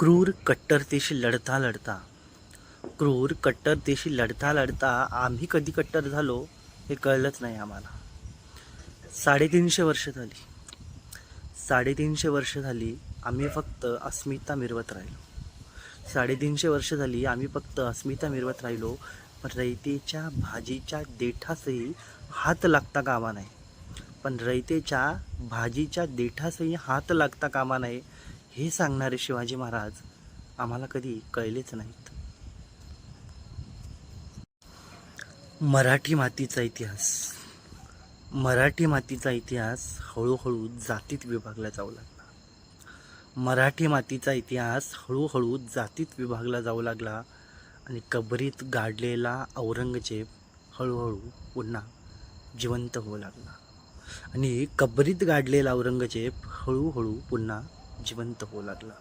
क्रूर कट्टरतेशी लढता लढता क्रूर कट्टरतेशी लढता लढता आम्ही कधी कट्टर झालो हे कळलंच नाही आम्हाला. साडेतीनशे वर्ष झाली. साडेतीनशे वर्ष झाली आम्ही फक्त अस्मिता मिरवत राहिलो. साडेतीनशे वर्ष झाली आम्ही फक्त अस्मिता मिरवत राहिलो. पण रयतेच्या भाजीच्या देठासही हात लागता कामा नाही पण रयतेच्या भाजीच्या देठासही हात लागता कामा नये. हे सांगणारे शिवाजी महाराज आम्हाला कधी कळलेच नाहीत. मराठी मातीचा इतिहास. मराठी मातीचा इतिहास हळूहळू जातीत विभागला जाऊ लागला. मराठी मातीचा इतिहास हळूहळू जातीत विभागला जाऊ लागला आणि कबरीत गाडलेला औरंगजेब हळूहळू पुन्हा जिवंत होऊ लागला. आणि कबरीत गाडलेला औरंगजेब हळूहळू पुन्हा जिवंत होऊ लागला.